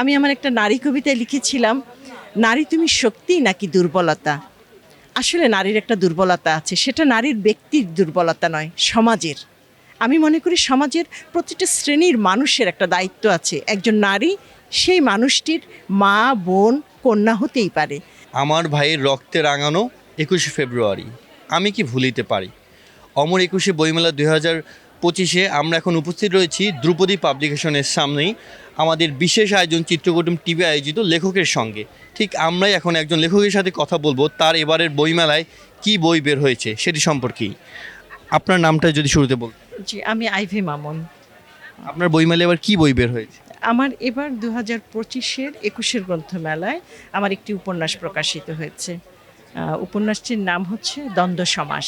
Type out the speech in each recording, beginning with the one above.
আমি আমার একটা নারী কবিতায় লিখেছিলাম, নারী তুমি শক্তি নাকি দুর্বলতা? আসলে নারীর একটা দুর্বলতা আছে, সেটা নারীর ব্যক্তির দুর্বলতা নয়, সমাজের। আমি মনে করি সমাজের প্রতিটা শ্রেণির মানুষের একটা দায়িত্ব আছে, একজন নারী সেই মানুষটির মা, বোন, কন্যা হতেই পারে। আমার ভাইয়ের রক্তে রাঙানো একুশে ফেব্রুয়ারি, আমি কি ভুলিতে পারি? অমর একুশে বইমেলা দুই হাজার পঁচিশে আমরা এখন উপস্থিত রয়েছি দ্রুপদী পাবলিকেশনের সামনেই আমাদের বিশেষ আয়োজন চিত্রকুটুম টিভি আয়োজিত লেখকের সঙ্গে। ঠিক আমরাই এখন একজন লেখকের সাথে কথা বলব তার এবারের বইমেলায় কি বই বের হয়েছে সেটি সম্পর্কেই। আপনার নামটা যদি শুরুতে বল জি আমি আইভি মামুন। আপনার বইমেলায় এবার কি বই বের হয়েছে? আমার এবার দু হাজার পঁচিশের একুশের গ্রন্থমেলায় আমার একটি উপন্যাস প্রকাশিত হয়েছে। উপন্যাসটির নাম হচ্ছে দ্বন্দ্ব সমাস।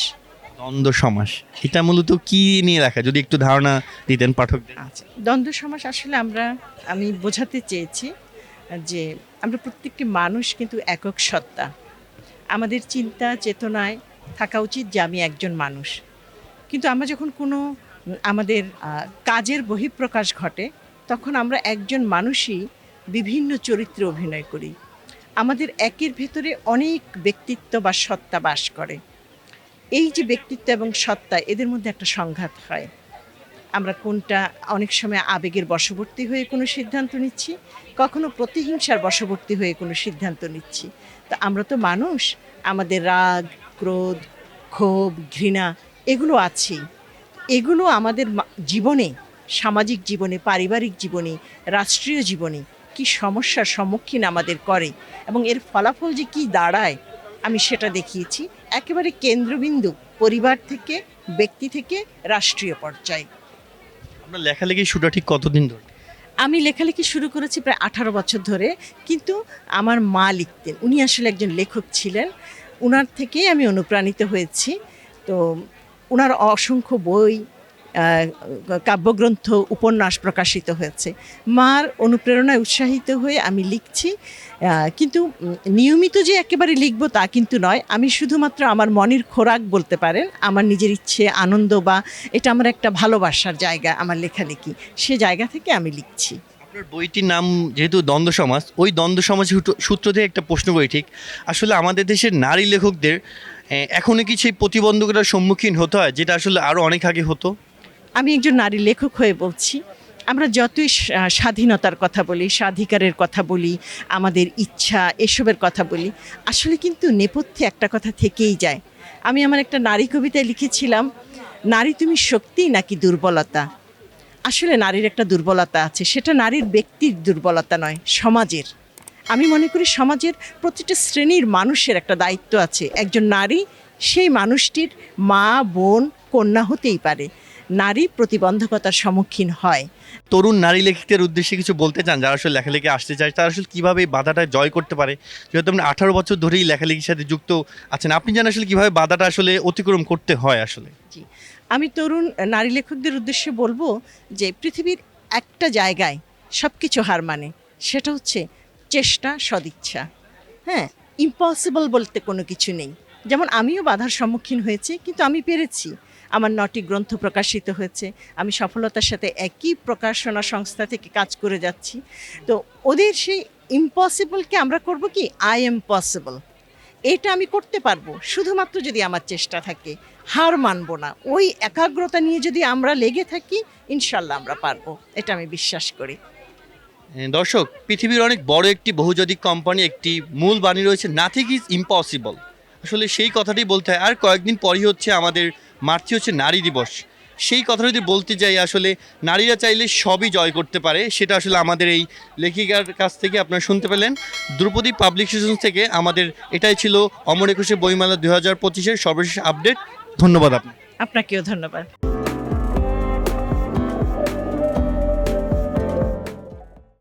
দ্বন্দ্ব সমাস। এটা মূলত কি নিয়ে লেখা? যদি একটু ধারণা দিতেন পাঠকদের আচ্ছা দ্বন্দ্ব সমাস আসলে আমরা, আমি বোঝাতে চেয়েছি যে আমরা প্রত্যেকটি মানুষ কিন্তু একক সত্তা। আমাদের চিন্তা, চেতনায় থাকা উচিত যে আমি একজন মানুষ। কিন্তু আমরা যখন কোনো, আমাদের কাজের বহিঃপ্রকাশ ঘটে, তখন আমরা একজন মানুষই বিভিন্ন চরিত্রে অভিনয় করি। আমাদের একের ভেতরে অনেক ব্যক্তিত্ব বা সত্তা বাস করে। এই যে ব্যক্তিত্ব এবং সত্তা, এদের মধ্যে একটা সংঘাত হয়। আমরা কোনটা, অনেক সময় আবেগের বশবর্তী হয়ে কোনো সিদ্ধান্ত নিচ্ছি, কখনো প্রতিহিংসার বশবর্তী হয়ে কোনো সিদ্ধান্ত নিচ্ছি। তো আমরা তো মানুষ, আমাদের রাগ, ক্রোধ, ক্ষোভ, ঘৃণা, এগুলো আছেই। এগুলো আমাদের জীবনে, সামাজিক জীবনে, পারিবারিক জীবনে, রাষ্ট্রীয় জীবনে কি সমস্যার সম্মুখীন আমাদের করে এবং এর ফলাফল যে কি দাঁড়ায় আমি সেটা দেখিয়েছি। একেবারে কেন্দ্রবিন্দু পরিবার থেকে ব্যক্তি থেকে রাষ্ট্রীয় পর্যায়ে। আপনার লেখালেখি শুরুটা ঠিক কতদিন ধরে? আমি লেখালেখি শুরু করেছি প্রায় আঠারো বছর ধরে কিন্তু আমার মা লিখতেন। উনি আসলে একজন লেখক ছিলেন। ওনার থেকেই আমি অনুপ্রাণিত হয়েছি। তো ওনার অসংখ্য বই কাব্যগ্রন্থ উপন্যাস প্রকাশিত হয়েছে। মার অনুপ্রেরণায় উৎসাহিত হয়ে আমি লিখছি কিন্তু নিয়মিত যে একেবারে লিখব তা কিন্তু নয়। আমি শুধুমাত্র আমার মনের খোরাক বলতে পারেন আমার নিজের ইচ্ছে আনন্দ বা এটা আমার একটা ভালোবাসার জায়গা আমার লেখালেখি। সে জায়গা থেকে আমি লিখছি। বইটির নাম যেহেতু দ্বন্দ্ব সমাজ ওই দ্বন্দ্ব সমাজ সূত্র- থেকে একটা প্রশ্ন করি ঠিক? আসলে আমাদের দেশের নারী লেখকদের আহ, এখনও কি সেই প্রতিবন্ধকতার সম্মুখীন হতে হয় যেটা আসলে আরও অনেক আগে হতো? আমি একজন নারী লেখক হয়ে বলছি, আমরা যতই স্বাধীনতার কথা বলি, স্বাধিকারের কথা বলি, আমাদের ইচ্ছা, এসবের কথা বলি, আসলে কিন্তু নেপথ্যে একটা কথা থেকেই যায়। আমি আমার একটা নারী কবিতায় লিখেছিলাম, নারী তুমি শক্তি নাকি দুর্বলতা? আসলে নারীর একটা দুর্বলতা আছে, সেটা নারীর ব্যক্তির দুর্বলতা নয়, সমাজের। আমি মনে করি সমাজের প্রতিটা শ্রেণির মানুষের একটা দায়িত্ব আছে। একজন নারী, সেই মানুষটির মা, বোন, কন্যা হতেই পারে। নারী প্রতিবন্ধকতার সম্মুখীন হয়। তরুণ নারী লেখকদের উদ্দেশ্যে কিছু বলতে চান? যারা আসলে লেখালেখি আসতে চায় তারা আসলে কীভাবে বাধাটা জয় করতে পারে? যেহেতু আপনি আঠারো বছর ধরেই লেখালেখির সাথে যুক্ত আছেন আপনি জানেন আসলে কীভাবে বাধাটা আসলে অতিক্রম করতে হয় আসলে? জি। আমি তরুণ নারী লেখকদের উদ্দেশ্যে বলব যে পৃথিবীর একটা জায়গায় সব কিছু হার মানে সেটা হচ্ছে চেষ্টা সদিচ্ছা। হ্যাঁ ইম্পসিবল বলতে কোনো কিছু নেই। যেমন আমিও বাধার সম্মুখীন হয়েছি কিন্তু আমি পেরেছি। আমার নটি গ্রন্থ প্রকাশিত হয়েছে। আমি সফলতার সাথে একই প্রকাশনা সংস্থা থেকে কাজ করে যাচ্ছি। তো ওদের সেই ইম্পসিবলকে আমরা করব কি? আই এম পসিবল এটা আমি করতে পারব, শুধুমাত্র যদি আমার চেষ্টা থাকে। হার মানব না। ওই একাগ্রতা নিয়ে যদি আমরা লেগে থাকি, ইনশাল্লাহ আমরা পারব। এটা আমি বিশ্বাস করি। দর্শক, পৃথিবীর অনেক বড় একটি বহুজাতিক কোম্পানি একটি মূল বাণী রয়েছে নাথিং ইজ ইম্পসিবল আসলে সেই কথাটি বলতে হয়। আর কয়েকদিন পরই হচ্ছে আমাদের মার্চে হচ্ছে নারী দিবস। সেই কথা যদি বলতে যাই আসলে, নারীরা চাইলে সবই জয় করতে পারে, সেটা আসলে আমাদের এই লেখিকার কাছ থেকে আপনারা শুনতে পেলেন। দ্রৌপদী পাবলিকেশন থেকে আমাদের এটাই ছিল অমর একুশে বইমেলা দু হাজার পঁচিশের সর্বশেষ আপডেট। ধন্যবাদ আপনি আপনাকেও ধন্যবাদ।